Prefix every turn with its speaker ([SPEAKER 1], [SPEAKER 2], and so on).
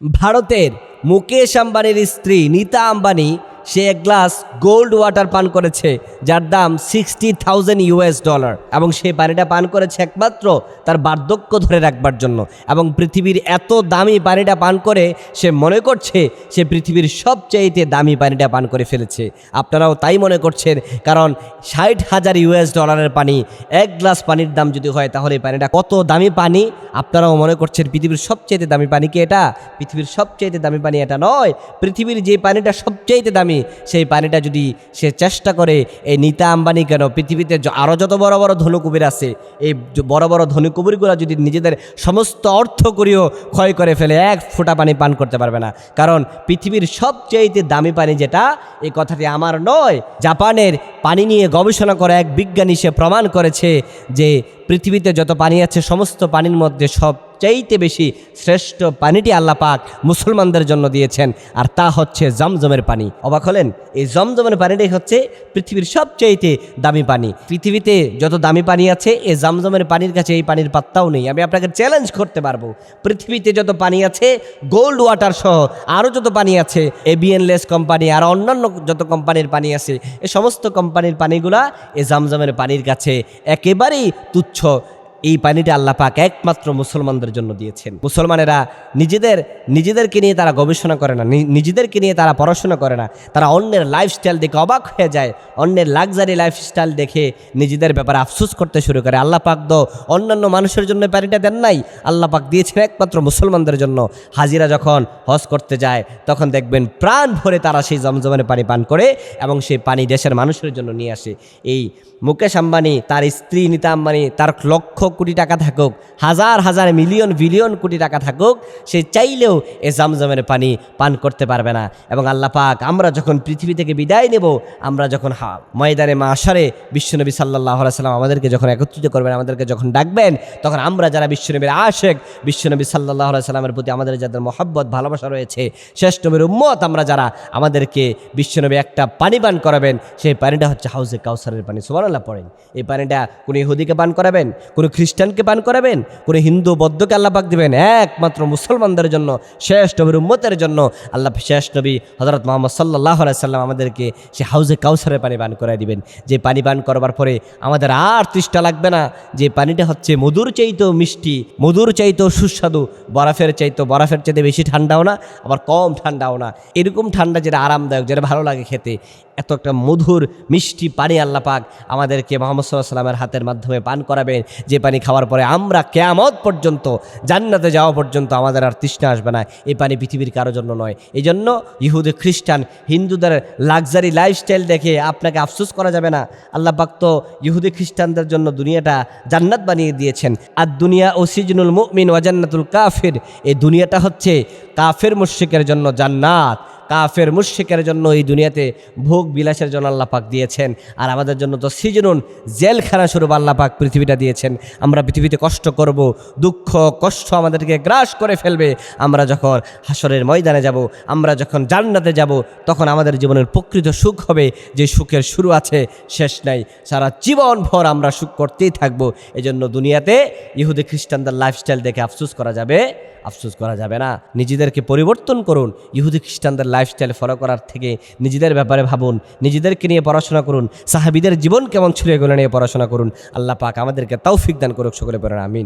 [SPEAKER 1] ভারতের মুকেশ আম্বানির স্ত্রী নীতা আম্বানি সে এক গ্লাস গোল্ড ওয়াটার পান করেছে, যার দাম সিক্সটি থাউজেন্ড ইউএস ডলার এবং সেই পানিটা পান করেছে একমাত্র তার বার্ধক্য ধরে রাখবার জন্য। এবং পৃথিবীর এত দামি পানিটা পান করে সে মনে করছে সে পৃথিবীর সবচাইতে দামি পানিটা পান করে ফেলেছে। আপনারাও তাই মনে করছেন, কারণ ষাট হাজার ইউএস ডলারের পানি, এক গ্লাস পানির দাম যদি হয় তাহলে পানিটা কত দামি পানি? আপনারাও মনে করছেন পৃথিবীর সবচাইতে দামি পানি কি এটা? পৃথিবীর সবচাইতে দামি পানি এটা নয়। পৃথিবীর যে পানিটা সবচাইতে দামি সেই পানিটা যদি সে চেষ্টা করে, এই নীতা আম্বানি কেন? পৃথিবীতে আরও যত বড় বড় ধনুকুবির আছে, এই বড় বড় ধনুকুবিরগুলো যদি নিজেদের সমস্ত অর্থ করিও ক্ষয় করে ফেলে, এক ফোঁটা পানি পান করতে পারবে না। কারণ পৃথিবীর সবচাইতে দামি পানি যেটা, এই কথাটি আমার নয়। জাপানের পানি নিয়ে গবেষণা করা এক বিজ্ঞানী সে প্রমাণ করেছে যে পৃথিবীতে যত পানি আছে, সমস্ত পানির মধ্যে সবচাইতে বেশি শ্রেষ্ঠ পানিটি আল্লাহ পাক মুসলমানদের জন্য দিয়েছেন। আর তা হচ্ছে জমজমের পানি। অবাক হলেন? এই জমজমের পানিটাই হচ্ছে পৃথিবীর সবচাইতে দামি পানি। পৃথিবীতে যত দামি পানি আছে, এই জমজমের পানির কাছে এই পানির পাত্তাও নেই। আমি আপনাকে চ্যালেঞ্জ করতে পারব। পৃথিবীতে যত পানি আছে গোল্ড ওয়াটার সহ আরও যত পানি আছে এবিএনলেস কোম্পানি আর অন্যান্য যত কোম্পানির পানি আছে, এ সমস্ত কোম্পানির পানিগুলা এ জামজামের পানির কাছে একেবারেই তুচ্ছ। এই পানিটা আল্লাহ পাক একমাত্র মুসলমানদের জন্য দিয়েছেন। মুসলমানেরা নিজেদের, নিজেদেরকে নিয়ে তারা গবেষণা করে না নিজেদেরকে নিয়ে তারা পড়াশোনা করে না। তারা অন্যের লাইফস্টাইল দেখে অবাক হয়ে যায়, অন্যের লাক্সারি লাইফস্টাইল দেখে নিজেদের ব্যাপারে আফসোস করতে শুরু করে। আল্লাহ পাক তো অন্যান্য মানুষের জন্য পানিটা দেন নাই, আল্লাহ পাক দিয়েছেন একমাত্র মুসলমানদের জন্য। হাজিরা যখন হজ করতে যায়, তখন দেখবেন প্রাণ ভরে তারা সেই জমজমের পানি পান করে এবং সেই পানি দেশের মানুষের জন্য নিয়ে আসে। এই মুকেশ আম্বানি, তার স্ত্রী নীতা আম্বানি, তার লক্ষ কোটি টাকা থাকুক, হাজার হাজার মিলিয়ন বিলিয়ন কোটি টাকা থাকুক, সে চাইলেও এ জমজমের পানি পান করতে পারবে না। এবং আল্লাহ পাক আমরা যখন পৃথিবী থেকে বিদায় নেব, আমরা যখন হা ময়দানে মা আসারে বিশ্বনবী সাল্লাহ সাল্লাম আমাদেরকে যখন একত্রিত করবেন, আমাদেরকে যখন ডাকবেন, তখন আমরা যারা বিশ্বনবীর আশেক, বিশ্বনবী সাল্লাহ সাল্লামের প্রতি আমাদের যাদের মহব্বত, ভালোবাসা রয়েছে শেষ নবীর উম্মত, আমরা যারা আমাদেরকে বিশ্বনবী একটা পানি পান করাবেন, সেই পানিটা হচ্ছে হাউজে কাউসারের পানি। সুবহানাল্লাহ পড়েন। এই পানিটা কোনো ইহুদিকে পান করাবেন, কোনো খ্রিস্টানকে পান করাবেন কোনো হিন্দু বৌদ্ধকে আল্লাহ পাক দিবেন। একমাত্র মুসলমানদের জন্য শেষ নবীর উম্মতের জন্য আল্লাহ শেষ নবী হজরত মোহাম্মদ সাল্লাহ সাল্লাম আমাদেরকে সে হাউজে কাউসারের পানি পান করাই দিবেন। যে পানি পান করবার পরে আমাদের আর তৃষ্ঠা লাগবে না। যে পানিটা হচ্ছে মধুর চাইতেও মিষ্টি, মধুর চাইতেও সুস্বাদু, বরফের চাইতো বরফের চাইতে বেশি ঠান্ডাও না, আবার কম ঠান্ডাও না। এরকম ঠান্ডা যেটা আরামদায়ক, যেটা ভালো লাগে খেতে, এত একটা মধুর, মিষ্টি পানি আল্লাহ পাক আমাদেরকে মোহাম্মদ সাল্লাহ সাল্লামের হাতের মাধ্যমে পান করাবেন। যে পানি খাওয়ার পরে আমরা কেয়ামত পর্যন্ত, জান্নাতে যাওয়া পর্যন্ত আমাদের আর তৃষ্ণা আসবে না। এই পানি পৃথিবীর কারোর জন্য নয়। এই জন্য ইহুদি, খ্রিস্টান, হিন্দুদের লাক্সারি লাইফস্টাইল দেখে আপনাকে আফসোস করা যাবে না। আল্লাহ পাক ইহুদি, খ্রিস্টানদের জন্য দুনিয়াটা জান্নাত বানিয়ে দিয়েছেন। আর দুনিয়া ও সিজনুল মুমিন ওয়াজান্নাতুল কাফির এই দুনিয়াটা হচ্ছে কাফের মুশ্রিকের জন্য জান্নাত। কাফের মুশ্রিকের জন্য এই দুনিয়াতে ভোগ বিলাসের জন্য আল্লাহ পাক দিয়েছেন। আর আমাদের জন্য তো সিজনুন জেলখানা স্বরূপ আল্লাহ পাক পৃথিবীটা দিয়েছেন। আমরা পৃথিবীতে কষ্ট করব, দুঃখ, কষ্ট আমাদেরকে গ্রাস করে ফেলবে। আমরা যখন হাসরের ময়দানে যাব, আমরা যখন জান্নাতে যাব, তখন আমাদের জীবনের প্রকৃত সুখ হবে। যে সুখের শুরু আছে, শেষ নাই। সারা জীবন ভর আমরা সুখ করতেই থাকব। এজন্য দুনিয়াতে ইহুদি, খ্রিস্টানদের লাইফস্টাইল দেখে আফসুস করা যাবে, আফসুস করা যাবে না। নিজেদেরকে পরিবর্তন করুন। ইহুদি, খ্রিস্টানদের লাইফস্টাইল ফলো করার থেকে নিজেদের ব্যাপারে ভাবুন, নিজেদেরকে নিয়ে পড়াশোনা করুন, সাহাবিদের জীবন কেমন ছিল এগুলো নিয়ে পড়াশোনা করুন। আল্লাহ পাক আমাদেরকে তৌফিক দান করুক সকলে পড়েন আমিন।